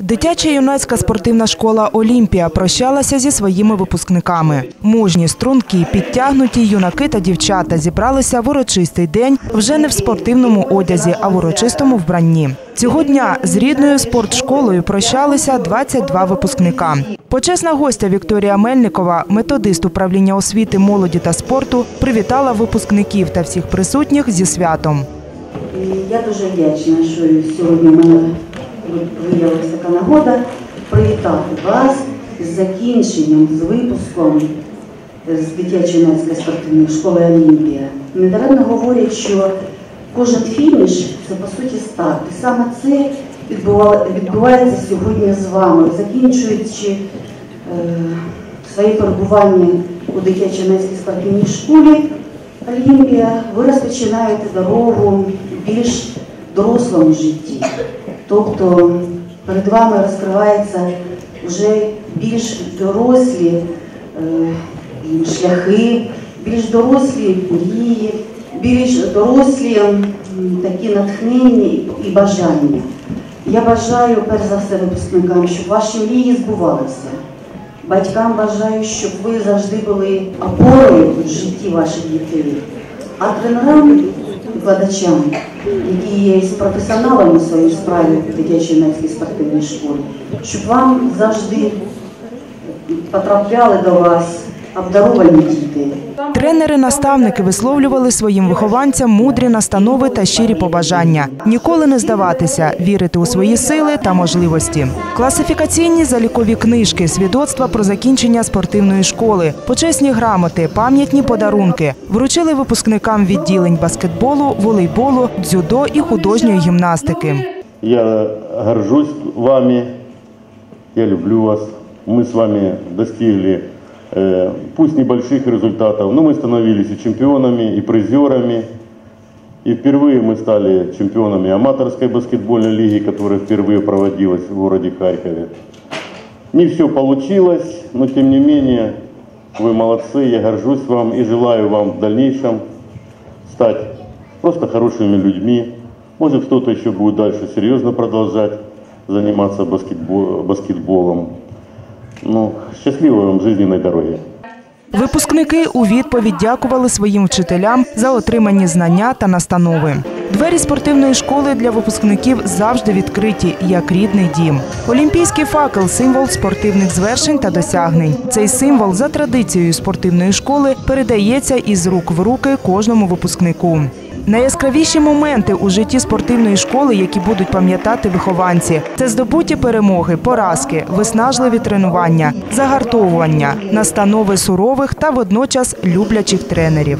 Дитяча юнацька спортивна школа Олімпія прощалася зі своїми випускниками. Мужні, стрункі, підтягнуті юнаки та дівчата зібралися в урочистий день вже не в спортивному одязі, а в урочистому вбранні. Цього дня з рідною спортшколою прощалися 22 випускника. Почесна гостя Вікторія Мельникова, методист управління освіти, молоді та спорту, привітала випускників та всіх присутніх зі святом. Я дуже вдячна, що сьогодні мене виявилася така нагода привітати вас з закінченням, з випуском з дитячої юнацької спортивної школи Олімпія. Недаремно говорять, що кожен фініш це по суті старт. І саме це відбувається сьогодні з вами, закінчуючи е, своє перебування у дитячій юнацькій спортивній школі. Олімпія, ви розпочинаєте дорогу більш дорослому житті. Тобто перед вами розкриваються вже більш дорослі е, шляхи, більш дорослі мрії, більш дорослі м, такі натхнення і- бажання. Я бажаю, перш за все, випускникам, щоб ваші мрії збувалися. Батькам бажаю, щоб ви завжди були опорою в житті ваших дітей. А тренерам, викладачам, які є професіоналами в своїй справі в дитячій юнацькій спортивній школі, щоб вам завжди потрапляли до вас обдаровані діти. Тренери-наставники висловлювали своїм вихованцям мудрі настанови та щирі побажання. Ніколи не здаватися, вірити у свої сили та можливості. Класифікаційні залікові книжки, свідоцтва про закінчення спортивної школи, почесні грамоти, пам'ятні подарунки вручили випускникам відділень баскетболу, волейболу, дзюдо і художньої гімнастики. Я горжусь вами, я люблю вас. Мы с вами достигли, пусть небольших результатов, но мы становились и чемпионами, и призерами. И впервые мы стали чемпионами аматорской баскетбольной лиги, которая впервые проводилась в городе Харькове. Не все получилось, но тем не менее вы молодцы, я горжусь вам и желаю вам в дальнейшем стать просто хорошими людьми. Может кто-то еще будет дальше серьезно продолжать заниматься баскетбо- баскетболом. Ну, счастливой вам жизненной дороги. Випускники у відповідь дякували своїм вчителям за отримані знання та настанови. Двері спортивної школи для випускників завжди відкриті, як рідний дім. Олімпійський факел символ спортивних звершень та досягнень. Цей символ за традицією спортивної школи передається із рук в руки кожному випускнику. Найяскравіші моменти у житті спортивної школи, які будуть пам'ятати вихованці, це здобуті перемоги, поразки, виснажливі тренування, загартовування, настанови сурових та водночас люблячих тренерів.